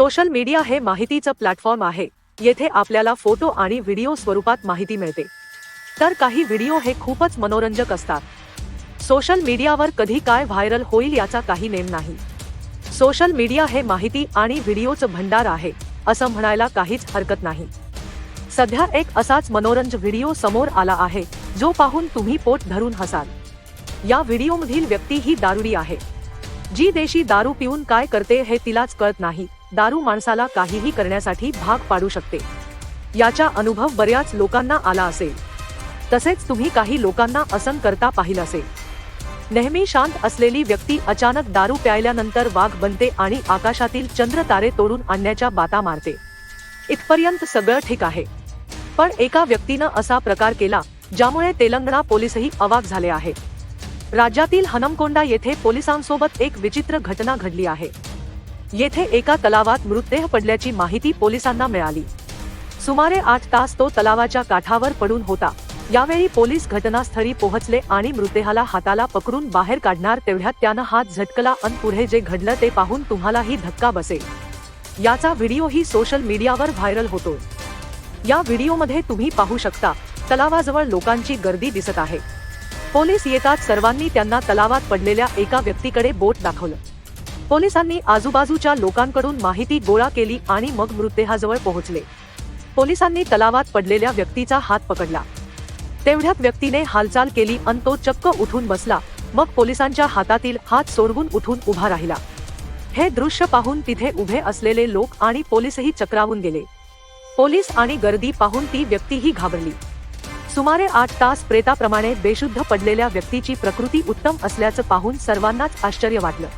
Social media हे माहितीचं platform आहे. येथे आपल्याला फोटो आणि व्हिडिओ स्वरूपात माहिती मिळते. तर काही व्हिडिओ हे खूपच मनोरंजक असतात. सोशल मीडियावर कधी काय व्हायरल होईल याचा काही नेम नाही. सोशल मीडिया हे माहिती आणि व्हिडिओचं भंडार आहे असं म्हणायला काहीच हरकत नाही. सध्या एक असाच मनोरंज व्हिडिओ समोर आला आहे जो पाहून तुम्ही पोट धरून हसाल. या व्हिडिओमधील व्यक्ती ही दारुडी आहे. जी देशी दारू पिऊन काय करते हे तिलाच कळत नाही. दारू माणसाला काहीही करण्यासाठी भाग पाडू शकते. याचा अनुभव बऱ्याच लोकांना आला असेल. तसेच तुम्ही काही लोकांना असंग करता पाहिलं असेल. नेहमी शांत असलेली व्यक्ती अचानक दारू प्यायल्यानंतर वाघ बनते आणि आकाशातील चंद्र तारे तोडून आणण्याच्या बाता मारते. इथपर्यंत सगळं ठीक आहे. पण एका व्यक्तीनं असा प्रकार केला ज्यामुळे तेलंगणा पोलीसही अवाक झाले आहेत राज्यातील हनमकोंडा येथे पोलिसांसोबत एक विचित्र घटना घडली आहे. येथे एका तलावात मृतदेह पडल्याची माहिती पोलिसांना मिळाली. सुमारे आठ तास तो तलावाच्या काठावर पडून होता. यावेळी पोलीस घटनास्थळी पोहोचले आणि मृतदेहाला हाताला पकडून बाहेर काढणार तेवढ्यात त्यानं हात झटकला अन पुढे जे घडलं ते पाहून तुम्हालाही धक्का बसेल. याचा व्हिडिओही सोशल मीडियावर व्हायरल होतो. या व्हिडिओमध्ये तुम्ही पाहू शकता तलावाजवळ लोकांची गर्दी दिसत आहे. पोलीस येतात सर्वांनी त्यांना तलावात पडलेल्या एका व्यक्तीकडे बोट दाखवलं. पोलिसांनी आजूबाजूच्या लोकांकडून माहिती गोळा केली आणि मग मृतदेहाजवळ पोहोचले. पोलिसांनी तलावात पडलेल्या व्यक्तीचा हात पकडला. तेवढ्यात व्यक्तीने हालचाल केली अन तो चक्क उठून बसला. मग पोलिसांच्या हातातील हात सोडवून उठून उभा राहिला. हे दृश्य पाहून तिथे उभे असलेले लोक आणि पोलीसही चक्रावून गेले. पोलीस आणि गर्दी पाहून ती व्यक्तीही घाबरली. सुमारे आठ तास प्रेताप्रमाणे बेशुद्ध पडलेल्या व्यक्तीची प्रकृती उत्तम असल्याचं पाहून सर्वांनाच आश्चर्य वाटलं.